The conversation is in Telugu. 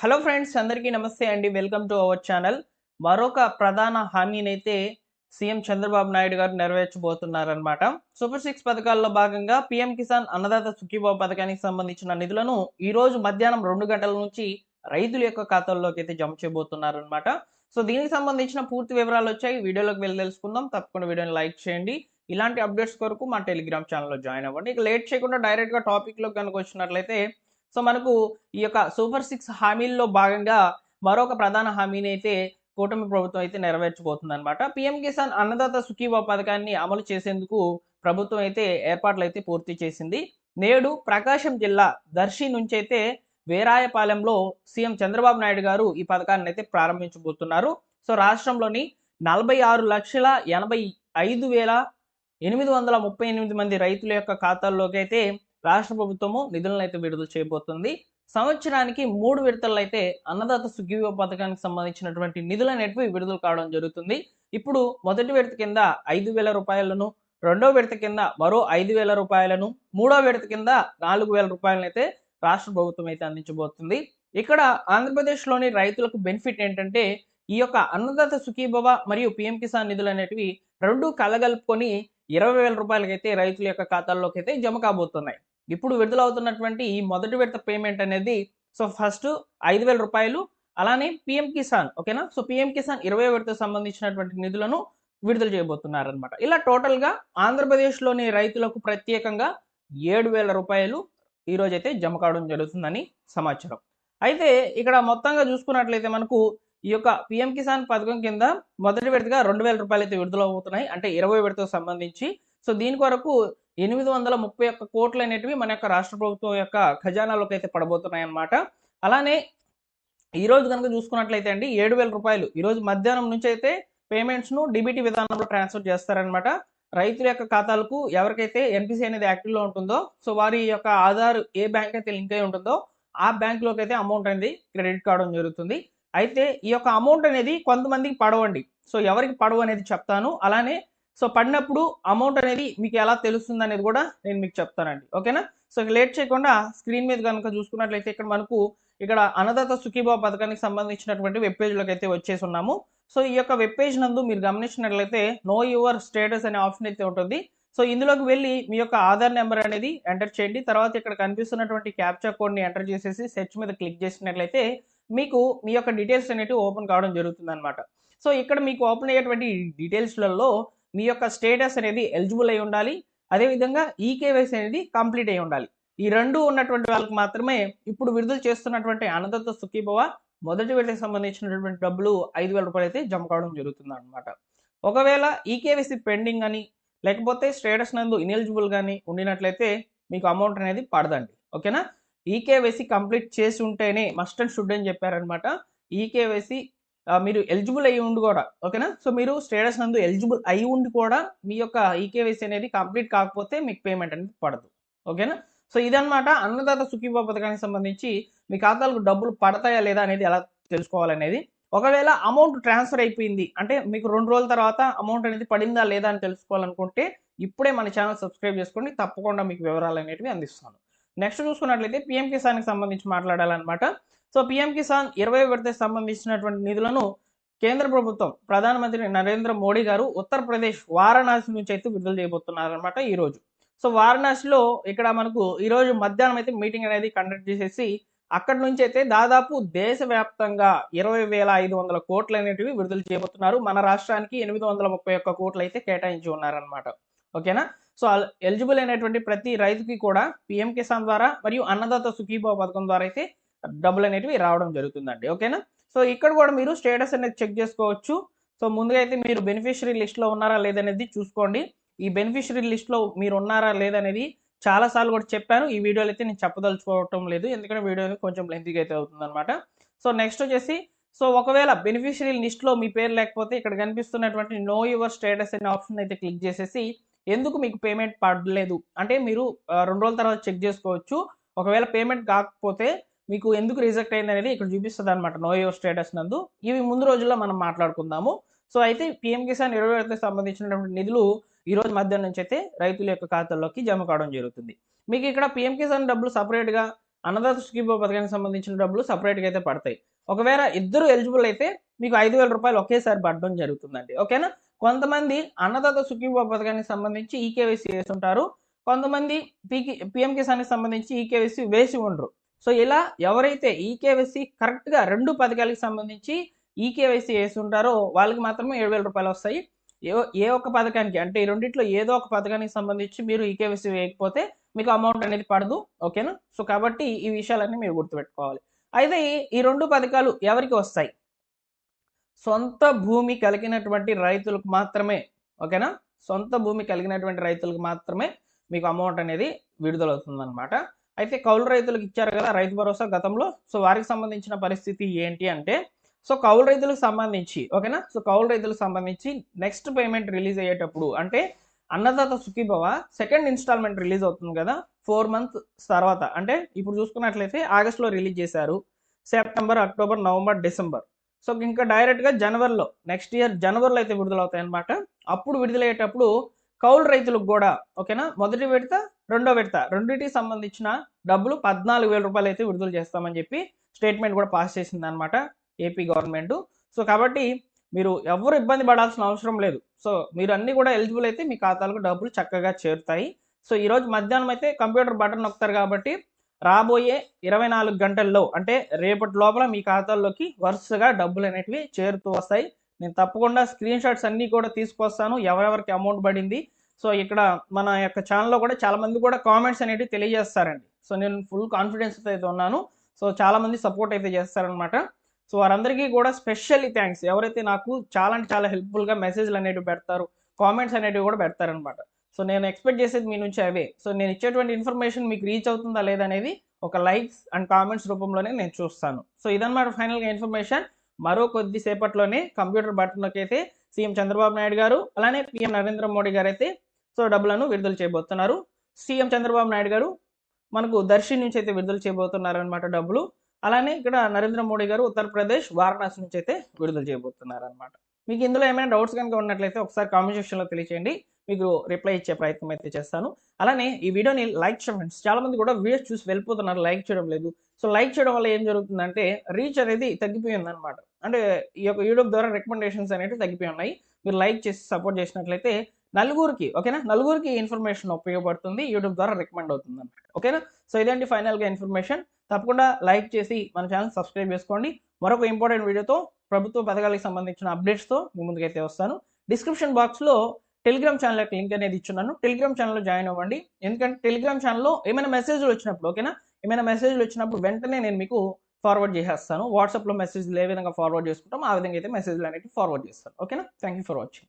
హలో ఫ్రెండ్స్ అందరికీ నమస్తే అండి. Welcome to our channel. మరొక ప్రధాన హామీనైతే సీఎం చంద్రబాబు నాయుడు గారు నెరవేర్చబోతున్నారనమాట సూపర్ సిక్స్ పథకాల్లో భాగంగా పీఎం కిసాన్ అన్నదాత సుఖీబాబు పథకానికి సంబంధించిన నిధులను ఈ రోజు మధ్యాహ్నం రెండు గంటల నుంచి రైతుల యొక్క ఖాతాల్లోకి అయితే జమ చేయబోతున్నారనమాట సో దీనికి సంబంధించిన పూర్తి వివరాలు వచ్చాయి. వీడియోలోకి వెళ్ళి తెలుసుకుందాం. తప్పకుండా వీడియోని లైక్ చేయండి. ఇలాంటి అప్డేట్స్ కొరకు మా టెలిగ్రామ్ ఛానల్లో జాయిన్ అవ్వండి. ఇక లేట్ చేయకుండా డైరెక్ట్గా టాపిక్లో కనుక వచ్చినట్లయితే సో మనకు ఈ యొక్క సూపర్ సిక్స్ హామీల్లో భాగంగా మరొక ప్రధాన హామీని అయితే కూటమి ప్రభుత్వం అయితే నెరవేర్చబోతుంది అనమాట పిఎం కిసాన్ అన్నదాత సుఖీబా పథకాన్ని అమలు చేసేందుకు ప్రభుత్వం అయితే ఏర్పాట్లు అయితే పూర్తి చేసింది. నేడు ప్రకాశం జిల్లా దర్శి నుంచి అయితే వేరాయపాలెంలో సీఎం చంద్రబాబు నాయుడు గారు ఈ పథకాన్ని అయితే ప్రారంభించబోతున్నారు. సో రాష్ట్రంలోని నలభై ఆరు లక్షల ఎనభై ఐదు వేల ఎనిమిది వందల ముప్పై ఎనిమిది మంది రైతుల యొక్క ఖాతాల్లోకి అయితే రాష్ట్ర ప్రభుత్వము నిధులను అయితే విడుదల చేయబోతుంది. సంవత్సరానికి మూడు విడతల్లో అయితే అన్నదాత సుఖీవ పథకానికి సంబంధించినటువంటి నిధులు అనేటివి విడుదల కావడం జరుగుతుంది. ఇప్పుడు మొదటి విడత కింద ఐదు వేల రూపాయలను రెండో విడత కింద మరో ఐదు వేల రూపాయలను మూడో విడత కింద నాలుగు వేల రూపాయలను అయితే రాష్ట్ర ప్రభుత్వం అయితే అందించబోతుంది. ఇక్కడ ఆంధ్రప్రదేశ్లోని రైతులకు బెనిఫిట్ ఏంటంటే ఈ యొక్క అన్నదాత సుఖీభవ మరియు పిఎం కిసాన్ నిధులు అనేటివి రెండు కలగలుపుకొని ఇరవై వేల రూపాయలకైతే రైతుల యొక్క ఖాతాల్లోకి అయితే జమ కాబోతున్నాయి. ఇప్పుడు విడుదలవుతున్నటువంటి ఈ మొదటి విడత పేమెంట్ అనేది సో ఫస్ట్ ఐదు వేల రూపాయలు అలానే పిఎం కిసాన్ ఓకేనా సో పిఎం కిసాన్ ఇరవై విడతకు సంబంధించినటువంటి నిధులను విడుదల చేయబోతున్నారు అనమాట ఇలా టోటల్గా ఆంధ్రప్రదేశ్లోని రైతులకు ప్రత్యేకంగా ఏడు వేల రూపాయలు ఈరోజు అయితే జమ కావడం జరుగుతుందని సమాచారం. అయితే ఇక్కడ మొత్తంగా చూసుకున్నట్లయితే మనకు ఈ యొక్క పిఎం కిసాన్ పథకం కింద మొదటి విడతగా రెండు వేల రూపాయలు అయితే విడుదల అవుతున్నాయి అంటే ఇరవై విడతకు సంబంధించి. సో దీని కొరకు ఎనిమిది వందల ముప్పై ఒక్క కోట్లు అనేటివి మన యొక్క రాష్ట్ర ప్రభుత్వం యొక్క ఖజానాలోకి అయితే పడబోతున్నాయి అన్నమాట అలానే ఈ రోజు కనుక చూసుకున్నట్లయితే అండి ఏడు వేల రూపాయలు. ఈ రోజు మధ్యాహ్నం నుంచి అయితే పేమెంట్స్ను డిబిటీ విధానంలో ట్రాన్స్ఫర్ చేస్తారనమాట రైతుల యొక్క ఖాతాలకు ఎవరికైతే ఎన్పిసి అనేది యాక్టివ్లో ఉంటుందో సో వారి యొక్క ఆధార్ ఏ బ్యాంక్ అయితే లింక్ అయి ఉంటుందో ఆ బ్యాంకులోకి అయితే అమౌంట్ అనేది క్రెడిట్ కావడం జరుగుతుంది. అయితే ఈ యొక్క అమౌంట్ అనేది కొంతమందికి పడవండి. సో ఎవరికి పడవ అనేది చెప్తాను. అలానే సో పడినప్పుడు అమౌంట్ అనేది మీకు ఎలా తెలుస్తుంది అనేది కూడా నేను మీకు చెప్తానండి. ఓకేనా? సో లేట్ చేయకుండా స్క్రీన్ మీద కనుక చూసుకున్నట్లయితే ఇక్కడ మనకు ఇక్కడ అన్నదాత సుఖీభావ పథకానికి సంబంధించినటువంటి వెబ్ పేజ్లోకి అయితే వచ్చేసి ఉన్నాము. సో ఈ యొక్క వెబ్ పేజ్ నందు మీరు గమనించినట్లయితే నో యువర్ స్టేటస్ అనే ఆప్షన్ అయితే ఉంటుంది. సో ఇందులోకి వెళ్ళి మీ యొక్క ఆధార్ నెంబర్ అనేది ఎంటర్ చేయండి. తర్వాత ఇక్కడ కనిపిస్తున్నటువంటి క్యాప్చా కోడ్ని ఎంటర్ చేసేసి సెర్చ్ మీద క్లిక్ చేసినట్లయితే మీకు మీ యొక్క డీటెయిల్స్ అనేవి ఓపెన్ కావడం జరుగుతుంది అనమాట సో ఇక్కడ మీకు ఓపెన్ అయ్యేటువంటి డీటెయిల్స్లలో మీ యొక్క స్టేటస్ అనేది ఎలిజిబుల్ అయి ఉండాలి. అదేవిధంగా ఈకేవైసీ అనేది కంప్లీట్ అయి ఉండాలి. ఈ రెండు ఉన్నటువంటి వాళ్ళకి మాత్రమే ఇప్పుడు విడుదల చేస్తున్నటువంటి అన్నదత్త సుఖీభవ మొదటి విడతకు సంబంధించినటువంటి డబ్బులు ఐదు వేల రూపాయలు అయితే జమ కావడం జరుగుతుంది అనమాట ఒకవేళ ఈకేవైసీ పెండింగ్ అని లేకపోతే స్టేటస్ నందు ఇనెలిజిబుల్ కానీ ఉండినట్లయితే మీకు అమౌంట్ అనేది పడదండి. ఓకేనా? ఈకేవైసీ కంప్లీట్ చేసి ఉంటేనే మస్ట్ అండ్ షుడ్ అని చెప్పారనమాట ఈకేవైసీ మీరు ఎలిజిబుల్ అయ్యి ఉండి కూడా ఓకేనా సో మీరు స్టేటస్ నందు ఎలిజిబుల్ అయి ఉండి కూడా మీ యొక్క ఈకేవైసీ అనేది కంప్లీట్ కాకపోతే మీకు పేమెంట్ అనేది పడదు ఓకేనా సో ఇదనమాట అన్నదాత సుఖీభా పథకానికి సంబంధించి మీ ఖాతాలకు డబ్బులు పడతాయా లేదా అనేది ఎలా తెలుసుకోవాలనేది. ఒకవేళ అమౌంట్ ట్రాన్స్ఫర్ అయిపోయింది అంటే మీకు రెండు రోజుల తర్వాత అమౌంట్ అనేది పడిందా లేదా అని తెలుసుకోవాలనుకుంటే ఇప్పుడే మన ఛానల్ సబ్స్క్రైబ్ చేసుకోండి తప్పకుండా మీకు వివరాలు అనేటివి అందిస్తాను. నెక్స్ట్ చూసుకున్నట్లయితే పిఎం కిసాన్కి సంబంధించి మాట్లాడాలన్నమాట. సో పిఎం కిసాన్ ఇరవై విడతకు సంబంధించినటువంటి నిధులను కేంద్ర ప్రభుత్వం ప్రధానమంత్రి నరేంద్ర మోడీ గారు ఉత్తరప్రదేశ్ వారణాసి నుంచి అయితే విడుదల చేయబోతున్నారు అనమాట సో వారణాసిలో ఇక్కడ మనకు ఈ రోజు మధ్యాహ్నం అయితే మీటింగ్ అనేది కండక్ట్ చేసేసి అక్కడి నుంచి అయితే దాదాపు దేశవ్యాప్తంగా ఇరవై వేల ఐదు వందల కోట్లు అనేటివి విడుదల చేయబోతున్నారు. మన రాష్ట్రానికి ఎనిమిది వందల ముప్పై ఒక్క కోట్లు అయితే కేటాయించి ఉన్నారనమాట ఓకేనా? సో ఎలిజిబుల్ అయినటువంటి ప్రతి రైతుకి కూడా పిఎం కిసాన్ ద్వారా మరియు అన్నదాత సుఖీభావ పథకం ద్వారా అయితే డబ్బులు అనేటివి రావడం జరుగుతుందండి. ఓకేనా? సో ఇక్కడ కూడా మీరు స్టేటస్ అనేది చెక్ చేసుకోవచ్చు. సో ముందుగా అయితే మీరు బెనిఫిషరీ లిస్ట్లో ఉన్నారా లేదనేది చూసుకోండి. ఈ బెనిఫిషరీ లిస్ట్లో మీరు ఉన్నారా లేదనేది చాలాసార్లు కూడా చెప్పాను. ఈ వీడియోలో అయితే నేను చెప్పదలుచుకోవటం లేదు. ఎందుకంటే వీడియో కొంచెం లెంతీగా అయితే అవుతుందన్నమాట. సో నెక్స్ట్ వచ్చేసి సో ఒకవేళ బెనిఫిషరీ లిస్ట్లో మీ పేరు లేకపోతే ఇక్కడ కనిపిస్తున్నటువంటి నో యువర్ స్టేటస్ అనే ఆప్షన్ అయితే క్లిక్ చేసేసి ఎందుకు మీకు పేమెంట్ పడలేదు? అంటే మీరు రెండు రోజుల తర్వాత చెక్ చేసుకోవచ్చు. ఒకవేళ పేమెంట్ కాకపోతే మీకు ఎందుకు రిజెక్ట్ అయింది అనేది ఇక్కడ చూపిస్తుంది అనమాట నో యువర్ స్టేటస్ నందు. ఇవి ముందు రోజుల్లో మనం మాట్లాడుకుందాము. సో అయితే పిఎం కిసాన్ ఇరవై సంబంధించినటువంటి నిధులు ఈ రోజు మధ్యాహ్నం నుంచి అయితే రైతుల యొక్క ఖాతాల్లోకి జమ కావడం జరుగుతుంది. మీకు ఇక్కడ పిఎం కిసాన్ డబ్బులు సపరేట్గా అన్నదాత స్కీమ్ పథకానికి సంబంధించిన డబ్బులు సపరేట్గా అయితే పడతాయి. ఒకవేళ ఇద్దరు ఎలిజిబుల్ అయితే మీకు ఐదు వేల రూపాయలు ఒకేసారి పడడం జరుగుతుందండి. ఓకేనా? కొంతమంది అన్నదాత సుఖీభో పథకానికి సంబంధించి ఈకేవైసీ వేసి ఉంటారు కొంతమంది పీకి పిఎం కిసాన్కి సంబంధించి ఈకేవైసీ వేసి ఉండరు. సో ఇలా ఎవరైతే ఈకేవైసీ కరెక్ట్గా రెండు పథకాలకు సంబంధించి ఈకేవైసీ వేసి ఉంటారో వాళ్ళకి మాత్రమే ఏడు వేల రూపాయలు వస్తాయి. ఏ ఏ ఒక్క పథకానికి అంటే ఈ రెండిట్లో ఏదో ఒక పథకానికి సంబంధించి మీరు ఈకేవైసీ వేయకపోతే మీకు అమౌంట్ అనేది పడదు. ఓకేనా? సో కాబట్టి ఈ విషయాలన్నీ మీరు గుర్తుపెట్టుకోవాలి. అయితే ఈ- ఈ రెండు పథకాలు ఎవరికి వస్తాయి? సొంత భూమి కలిగినటువంటి రైతులకు మాత్రమే ఓకేనా? సొంత భూమి కలిగినటువంటి రైతులకు మాత్రమే మీకు అమౌంట్ అనేది విడుదలవుతుంది అనమాట అయితే కౌలు రైతులకు ఇచ్చారు కదా రైతు భరోసా గతంలో. సో వారికి సంబంధించిన పరిస్థితి ఏంటి అంటే సో కౌలు రైతులకు సంబంధించి ఓకేనా? సో కౌలు రైతులకు సంబంధించి నెక్స్ట్ పేమెంట్ రిలీజ్ అయ్యేటప్పుడు అంటే Annadata Sukhibhava second instalment release అవుతుంది కదా ఫోర్ మంత్స్ తర్వాత. అంటే ఇప్పుడు చూసుకున్నట్లయితే ఆగస్ట్లో రిలీజ్ చేశారు September October November December so ఇంకా డైరెక్ట్గా జనవరిలో నెక్స్ట్ ఇయర్ జనవరిలో అయితే విడుదలవుతాయి అనమాట అప్పుడు విడుదలయ్యేటప్పుడు కౌలు రైతులకు కూడా ఓకేనా? మొదటి విడత రెండో విడత. రెండింటికి సంబంధించిన డబ్బులు పద్నాలుగు వేల రూపాయలు అయితే విడుదల చేస్తామని చెప్పి స్టేట్మెంట్ కూడా పాస్ చేసింది అనమాట ఏపీ గవర్నమెంట్. సో కాబట్టి మీరు ఎవరు ఇబ్బంది పడాల్సిన అవసరం లేదు. సో మీరు అన్ని కూడా ఎలిజిబుల్ అయితే మీ ఖాతాలకు డబ్బులు చక్కగా చేరుతాయి. సో ఈరోజు మధ్యాహ్నం అయితే కంప్యూటర్ బటన్ నొక్కుతారు కాబట్టి రాబోయే ఇరవై నాలుగు గంటల్లో అంటే రేపటి లోపల మీ ఖాతాల్లోకి వరుసగా డబ్బులు అనేటివి చేరుతూ వస్తాయి. నేను తప్పకుండా స్క్రీన్ షాట్స్ అన్నీ కూడా తీసుకొస్తాను. ఎవరెవరికి అమౌంట్ పడింది సో ఇక్కడ మన యొక్క ఛానల్లో కూడా చాలా మంది కూడా కామెంట్స్ అనేవి తెలియజేస్తారండి. సో నేను ఫుల్ కాన్ఫిడెన్స్ అయితే ఉన్నాను. సో చాలామంది సపోర్ట్ అయితే చేస్తారనమాట సో వారందరికీ కూడా స్పెషల్లీ థ్యాంక్స్ ఎవరైతే నాకు చాలా అంటే చాలా హెల్ప్ఫుల్గా మెసేజ్లు అనేటివి పెడతారు కామెంట్స్ అనేటివి కూడా పెడతారనమాట సో నేను ఎక్స్పెక్ట్ చేసేది మీ నుంచి అవే. సో నేను ఇచ్చేటువంటి ఇన్ఫర్మేషన్ మీకు రీచ్ అవుతుందా లేదనేది ఒక లైక్స్ అండ్ కామెంట్స్ రూపంలోనే నేను చూస్తాను. సో ఇదన్నమాట ఫైనల్గా ఇన్ఫర్మేషన్ మరో కొద్దిసేపట్లోనే కంప్యూటర్ బటన్లోకి అయితే సీఎం చంద్రబాబు నాయుడు గారు అలానే పీఎం నరేంద్ర మోడీ గారు అయితే సో డబ్బులను విడుదల చేయబోతున్నారు. సీఎం చంద్రబాబు నాయుడు గారు మనకు దర్శి నుంచి అయితే విడుదల చేయబోతున్నారు అనమాట డబ్బులు. అలానే ఇక్కడ నరేంద్ర మోడీ గారు ఉత్తరప్రదేశ్ వారణాసి నుంచి అయితే విడుదల చేయబోతున్నారు అనమాట మీకు ఇందులో ఏమైనా డౌట్స్ కనుక ఉన్నట్లయితే ఒకసారి కామెంట్ సెక్షన్లో తెలియచేయండి. మీకు రిప్లై ఇచ్చే ప్రయత్నం అయితే చేస్తాను. అలానే ఈ వీడియోని లైక్ చేయండి ఫ్రెండ్స్. చాలా మంది కూడా వీడియోస్ చూసి వెళ్ళిపోతున్నారు లైక్ చేయడం లేదు. సో లైక్ చేయడం వల్ల ఏం జరుగుతుందంటే రీచ్ అనేది తగ్గిపోయింది అనమాట అంటే ఈ యొక్క యూట్యూబ్ ద్వారా రికమెండేషన్స్ అనేవి తగ్గిపోయి ఉన్నాయి. మీరు లైక్ చేసి సపోర్ట్ చేసినట్లయితే నలుగురికి ఓకేనా? నలుగురికి ఇన్ఫర్మేషన్ ఉపయోగపడుతుంది యూట్యూబ్ ద్వారా రికమెండ్ అవుతుంది అనమాట ఓకేనా? సో ఇదేంటి ఫైనల్గా ఇన్ఫర్మేషన్. తప్పకుండా లైక్ చేసి మన ఛానల్ సబ్స్క్రైబ్ చేసుకోండి. మరొక ఇంపార్టెంట్ వీడియోతో ప్రభుత్వ పథకాలకు సంబంధించిన అప్డేట్స్తో మీ ముందుకైతే వస్తాను. డిస్క్రిప్షన్ బాక్స్లో టెలిగ్రామ్ ఛానల్ యొక్క లింక్ అనేది ఇచ్చున్నాను. టెలిగ్రామ్ ఛానల్లో జాయిన్ అవ్వండి. ఎందుకంటే టెలిగ్రామ్ ఛానల్లో ఏమైనా మెసేజ్లు వచ్చినప్పుడు ఓకేనా? ఏమైనా మెసేజ్లు వచ్చినప్పుడు వెంటనే నేను మీకు ఫార్వర్డ్ చేసేస్తాను. వాట్సాప్లో మెసేజ్లు ఏ విధంగా ఫార్వర్డ్ చేసుకుంటాం ఆ విధంగా అయితే మెసేజ్లు అనేవి ఫార్వర్డ్ చేస్తాను. ఓకేనా? Thank you for watching.